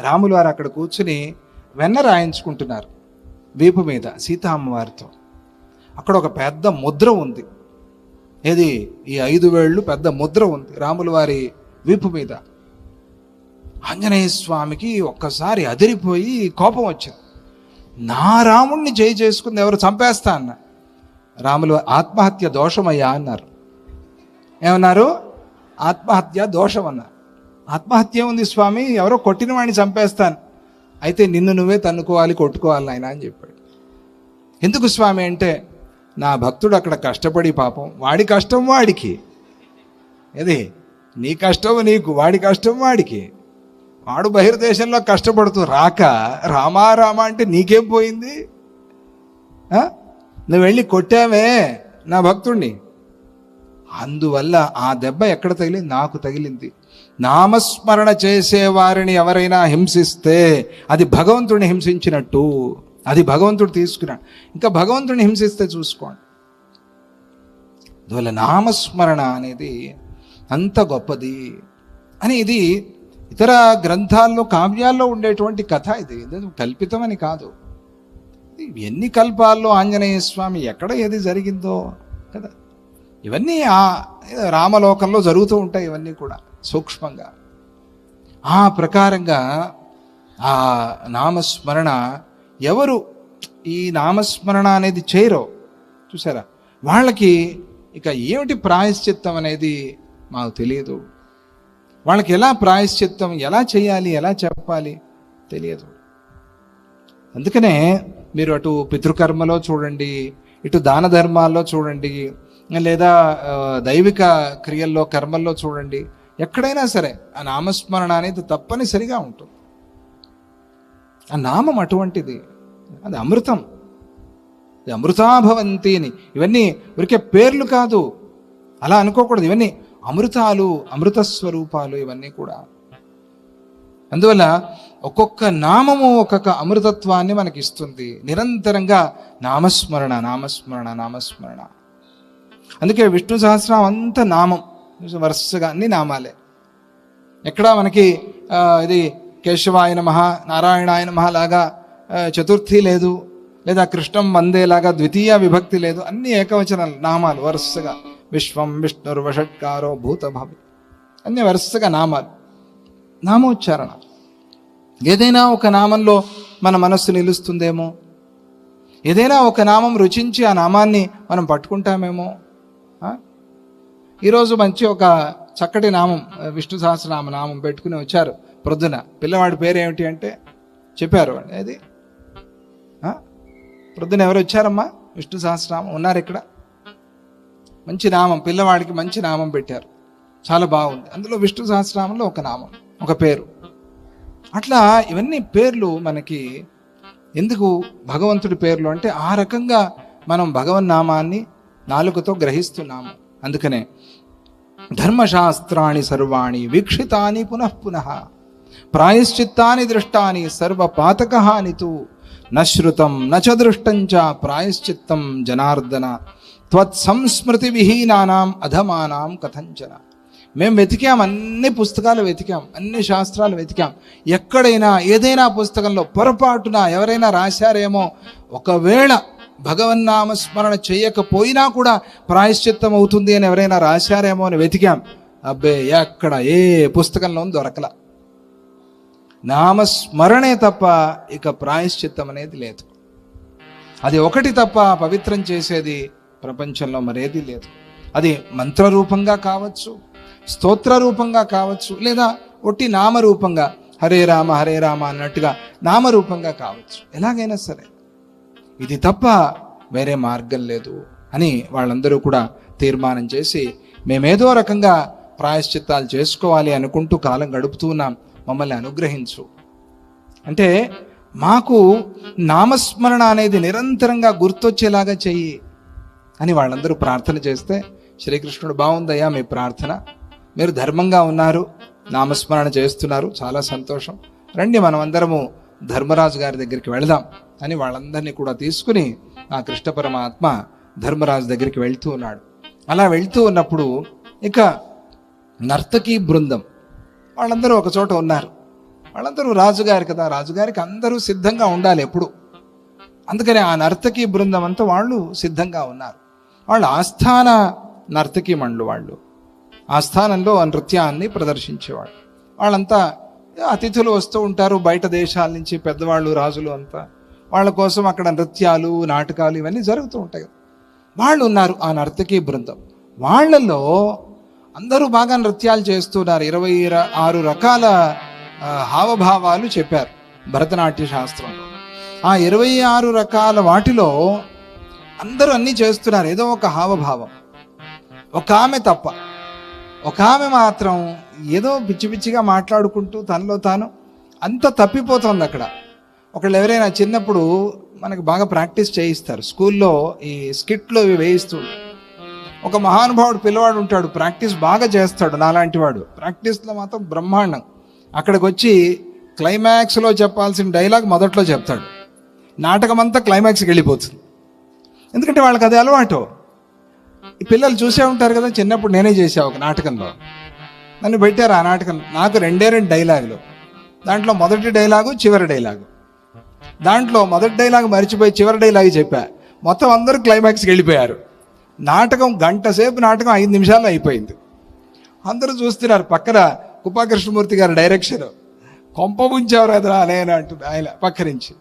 రాములు వారు అక్కడ కూర్చుని వెన్న రాయించుకుంటున్నారు వీపు మీద సీతా అమ్మవారితో అక్కడ ఒక పెద్ద ముద్ర ఉంది. ఏది? ఈ ఐదు వేళ్ళు పెద్ద ముద్ర ఉంది రాముల వారి వీపు మీద. ఆంజనేయ స్వామికి ఒక్కసారి అదిరిపోయి కోపం వచ్చింది. నా రాముణ్ణి జయ చేసుకుంది ఎవరు? చంపేస్తా అన్న. రాములు ఆత్మహత్య దోషమయ్యా అన్నారు. ఏమన్నారు? ఆత్మహత్య దోషం అన్నారు ఆత్మహత్య ఉంది స్వామి ఎవరో కొట్టిన వాడిని చంపేస్తాను. అయితే నిన్ను నువ్వే తన్నుకోవాలి కొట్టుకోవాలి ఆయన అని చెప్పాడు. ఎందుకు స్వామి అంటే నా భక్తుడు అక్కడ కష్టపడి పాపం వాడి కష్టం వాడికి. ఏది? నీ కష్టం నీకు వాడి కష్టం వాడికి. వాడు బహిర్దేశంలో కష్టపడుతూ రాక రామా రామా అంటే నీకేం పోయింది? నువ్వు వెళ్ళి కొట్టావే నా భక్తుణ్ణి. అందువల్ల ఆ దెబ్బ ఎక్కడ తగిలింది? నాకు తగిలింది. నామస్మరణ చేసే వారిని ఎవరైనా హింసిస్తే అది భగవంతుడిని హింసించినట్టు. అది భగవంతుడు తీసుకున్నాడు ఇంకా భగవంతుడిని హింసిస్తే చూసుకోండి. అందువల్ల నామస్మరణ అనేది అంత గొప్పది అని ఇది ఇతర గ్రంథాల్లో కావ్యాల్లో ఉండేటువంటి కథ ఇది. కల్పితమని కాదు. ఎన్ని కల్పాల్లో ఆంజనేయ స్వామి ఎక్కడ ఏది జరిగిందో కదా. ఇవన్నీ ఆ రామలోకంలో జరుగుతూ ఉంటాయి ఇవన్నీ కూడా. సూక్ష్మంగా. ఆ ప్రకారంగా ఆ నామస్మరణ ఎవరు ఈ నామస్మరణ అనేది చేయరో చూసారా? వాళ్ళకి ఇక ఏమిటి ప్రాయశ్చిత్తం అనేది మాకు తెలియదు. వాళ్ళకి ఎలా ప్రాయశ్చిత్తం ఎలా చేయాలి ఎలా చెప్పాలి తెలియదు. అందుకనే మీరు అటు పితృకర్మలో చూడండి ఇటు దాన ధర్మాల్లో చూడండి లేదా దైవిక క్రియల్లో కర్మల్లో చూడండి ఎక్కడైనా సరే ఆ నామస్మరణ అనేది తప్పనిసరిగా ఉంటుంది. ఆ నామం అటువంటిది అది అమృతం. ఇది అమృతాభవంతి అని. ఇవన్నీ ఊరికే పేర్లు కాదు. అలా అనుకోకూడదు. ఇవన్నీ అమృతాలు అమృత స్వరూపాలు ఇవన్నీ కూడా. అందువల్ల ఒక్కొక్క నామము ఒక్కొక్క అమృతత్వాన్ని మనకి ఇస్తుంది నిరంతరంగా నామస్మరణ నామస్మరణ నామస్మరణ. అందుకే విష్ణు సహస్రం అంత నామం. వరుసగా అన్ని నామాలే. ఎక్కడ మనకి ఇది కేశవాయ నమ నారాయణాయ నమ లాగా చతుర్థి లేదు లేదా కృష్ణం వందేలాగా ద్వితీయ విభక్తి లేదు అన్ని ఏకవచన నామాలు వరుసగా. విశ్వం విష్ణుర్వషట్కారో భూతభావి. అన్ని వరుసగా నామాలు. నామోచ్చారణ. ఏదైనా ఒక నామంలో మన మనస్సు నిలుస్తుందేమో? ఏదైనా ఒక నామం రుచించి ఆ నామాన్ని మనం పట్టుకుంటామేమో? ఈరోజు మంచి ఒక చక్కటి నామం విష్ణు సహస్రనామ నామం పెట్టుకుని వచ్చారు ప్రొద్దున. పిల్లవాడి పేరు ఏమిటి అంటే చెప్పారు అది ప్రొద్దున ఎవరు వచ్చారమ్మా? విష్ణు సహస్రనామం ఉన్నారు ఇక్కడ. మంచి నామం పిల్లవాడికి మంచి నామం పెట్టారు. చాలా బాగుంది. అందులో విష్ణు సహస్రనామంలో ఒక నామం ఒక పేరు. అట్లా ఇవన్నీ పేర్లు మనకి ఎందుకు భగవంతుడి పేర్లు అంటే ఆ రకంగా మనం భగవన్నామాన్ని నాలుకతో గ్రహిస్తున్నాము. అందుకనే ధర్మశాస్త్రాన్ని సర్వాణి వీక్షితాని పునఃపునః పునః ప్రాయశ్చిత్తాని దృష్టాని సర్వ నశ్రుతం నచ దృష్టంచ ప్రాయశ్చిత్తం జనార్దన త్వత్సంస్మృతి విహీనానాం అధమానాం కథంచన. మేము వెతికాం అన్ని పుస్తకాలు వెతికాం అన్ని శాస్త్రాలు వెతికాం. ఎక్కడైనా ఏదైనా పుస్తకంలో పొరపాటున ఎవరైనా రాశారేమో ఒకవేళ భగవన్నామస్మరణ చేయకపోయినా కూడా ప్రాయశ్చిత్తం అవుతుంది అని ఎవరైనా రాశారేమో అని వెతికాం. అబ్బే ఎక్కడ ఏ పుస్తకంలో దొరకల. నామస్మరణే తప్ప ఇక ప్రాయశ్చిత్తం అనేది లేదు. అది ఒకటి తప్ప పవిత్రం చేసేది ప్రపంచంలో మరేది లేదు. అది మంత్రరూపంగా కావచ్చు స్తోత్ర రూపంగా కావచ్చు లేదా ఒట్టి నామరూపంగా హరే రామ హరే రామ అన్నట్టుగా నామరూపంగా కావచ్చు. ఎలాగైనా సరే ఇది తప్ప వేరే మార్గం లేదు అని వాళ్ళందరూ కూడా తీర్మానం చేసి మేమేదో రకంగా ప్రాయశ్చిత్తాలు చేసుకోవాలి అనుకుంటూ కాలం గడుపుతూ ఉన్నాం. మమ్మల్ని అనుగ్రహించు. అంటే మాకు నామస్మరణ అనేది నిరంతరంగా గుర్తొచ్చేలాగా చెయ్యి అని వాళ్ళందరూ ప్రార్థన చేస్తే శ్రీకృష్ణుడు బాగుందయ్యా మీ ప్రార్థన. మీరు ధర్మంగా ఉన్నారు నామస్మరణ చేస్తున్నారు. చాలా సంతోషం. రండి మనం అందరము ధర్మరాజు గారి దగ్గరికి వెళదాం అని వాళ్ళందరినీ కూడా తీసుకుని ఆ కృష్ణ పరమాత్మ ధర్మరాజు దగ్గరికి వెళ్తూ ఉన్నాడు. అలా వెళ్తూ ఉన్నప్పుడు ఇక నర్తకీ బృందం వాళ్ళందరూ ఒక చోట ఉన్నారు. వాళ్ళందరూ రాజుగారు కదా రాజుగారికి అందరూ సిద్ధంగా ఉండాలి ఎప్పుడు. అందుకని ఆ నర్తకి బృందం అంతా వాళ్ళు సిద్ధంగా ఉన్నారు. వాళ్ళు ఆస్థాన నర్తకి మండలు వాళ్ళు. ఆస్థానంలో ఆ నృత్యాన్ని ప్రదర్శించేవాళ్ళు. వాళ్ళంతా అతిథులు వస్తూ ఉంటారు బయట దేశాల నుంచి పెద్దవాళ్ళు రాజులు అంతా. వాళ్ళ కోసం అక్కడ నృత్యాలు నాటకాలు ఇవన్నీ జరుగుతూ ఉంటాయి. వాళ్ళు ఉన్నారు ఆ నర్తకి బృందం. వాళ్ళల్లో అందరూ బాగా నృత్యాలు చేస్తున్నారు. ఇరవై ఆరు రకాల హావభావాలు చెప్పారు భరతనాట్య శాస్త్రంలో. ఆ ఇరవై ఆరు రకాల వాటిలో అందరూ అన్నీ చేస్తున్నారు. ఏదో ఒక హావభావం. ఒక ఆమె తప్ప. ఒక ఆమె మాత్రం ఏదో పిచ్చి పిచ్చిగా మాట్లాడుకుంటూ తనలో తాను అంత తప్పిపోతుంది అక్కడ. ఒకళ్ళు ఎవరైనా చిన్నప్పుడు మనకు బాగా ప్రాక్టీస్ చేయిస్తారు. స్కూల్లో ఈ స్కిట్లో ఇవి వేయిస్తూ ఒక మహానుభావుడు పిల్లవాడు ఉంటాడు ప్రాక్టీస్ బాగా చేస్తాడు నాలాంటి వాడు. ప్రాక్టీస్లో మాత్రం బ్రహ్మాండం. అక్కడికి వచ్చి క్లైమాక్స్లో చెప్పాల్సిన డైలాగ్ మొదట్లో చెప్తాడు. నాటకం అంతా క్లైమాక్స్కి వెళ్ళిపోతుంది. ఎందుకంటే వాళ్ళకి అది అలవాటు. ఈ పిల్లలు చూసే ఉంటారు కదా చిన్నప్పుడు నేనే చేసా ఒక నాటకంలో. నన్ను పెట్టారు ఆ నాటకం. నాకు రెండే రెండు డైలాగులు. దాంట్లో మొదటి డైలాగు చివరి డైలాగు. దాంట్లో మొదటి డైలాగ్ మర్చిపోయి చివరి డైలాగ్ చెప్పా. మొత్తం అందరూ క్లైమాక్స్కి వెళ్ళిపోయారు. నాటకం గంట సేపు నాటకం ఐదు నిమిషాల్లో అయిపోయింది. అందరూ చూస్తున్నారు పక్కన కుప్పా కృష్ణమూర్తి గారి డైరెక్షన్ కొంప ముంచారు కదా నేను అంటుంది ఆయన పక్క నుంచి.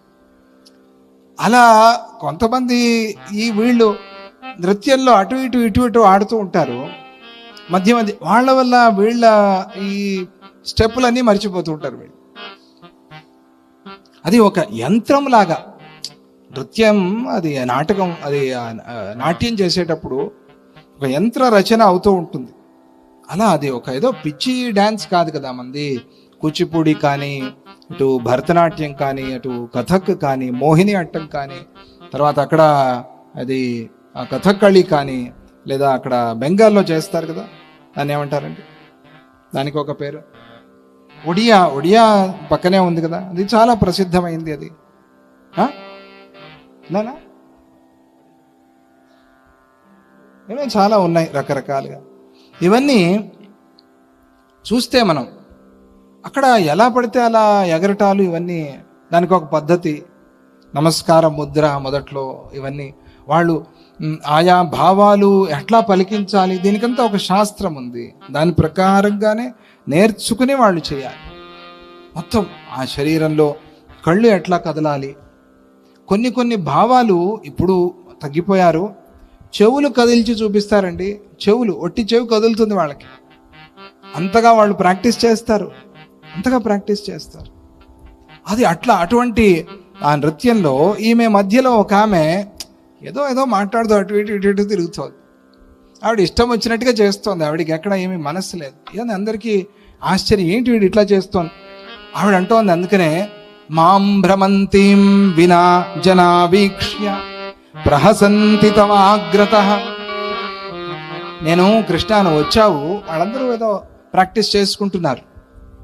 అలా కొంతమంది ఈ వీళ్ళు నృత్యంలో అటు ఇటు ఇటు ఇటు ఆడుతూ ఉంటారు. మధ్య మధ్య వాళ్ళ వల్ల వీళ్ళ ఈ స్టెప్పులన్నీ మర్చిపోతూ ఉంటారు వీళ్ళు. అది ఒక యంత్రం లాగా నృత్యం అది నాటకం అది నాట్యం చేసేటప్పుడు ఒక యంత్ర రచన అవుతూ ఉంటుంది. అలా అది ఒక ఏదో పిచ్చి డ్యాన్స్ కాదు కదా మంది. కూచిపూడి కానీ ఇటు భరతనాట్యం కానీ అటు కథక్ కానీ మోహిని అట్టం కానీ తర్వాత అక్కడ అది కథకళి కథక్కళి కానీ లేదా అక్కడ బెంగాల్లో చేస్తారు కదా దాన్ని ఏమంటారండి? దానికి ఒక పేరు. ఒడియా ఒడియా పక్కనే ఉంది కదా అది చాలా ప్రసిద్ధమైంది అది. ఆ? నానా ఏమో చాలా ఉన్నాయి రకరకాలుగా. ఇవన్నీ చూస్తే మనం అక్కడ ఎలా పడితే అలా ఎగరటాలు ఇవన్నీ దానికి ఒక పద్ధతి. నమస్కార ముద్ర మొదట్లో ఇవన్నీ వాళ్ళు ఆయా భావాలు ఎట్లా పలికించాలి? దీనికంతా ఒక శాస్త్రం ఉంది. దాని ప్రకారంగానే నేర్చుకుని వాళ్ళు చేయాలి. మొత్తం ఆ శరీరంలో కళ్ళు ఎట్లా కదలాలి? కొన్ని కొన్ని భావాలు ఇప్పుడు తగ్గిపోయారు. చెవులు కదిల్చి చూపిస్తారండి. చెవులు ఒట్టి చెవి కదులుతుంది వాళ్ళకి. అంతగా వాళ్ళు ప్రాక్టీస్ చేస్తారు. అంతగా ప్రాక్టీస్ చేస్తారు. అది అట్లా అటువంటి ఆ నృత్యంలో ఈమె మధ్యలో ఒక ఆమె ఏదో ఏదో మాట్లాడుతూ అటు ఇటు ఇటు ఇటు తిరుగుతోంది. ఆవిడ ఇష్టం వచ్చినట్టుగా చేస్తోంది. ఆవిడకి ఎక్కడ ఏమీ మనస్సు లేదు. ఇదని అందరికీ ఆశ్చర్యం. ఏంటి వీడు ఇట్లా చేస్తోంది? ఆవిడ అంటోంది అందుకనే మాం భ్రమంతీం వినా జనా వీక్ష్య ప్రహసంతి తమాగ్రత. నేను కృష్ణ నువ్వు వచ్చావు వాళ్ళందరూ ఏదో ప్రాక్టీస్ చేసుకుంటున్నారు.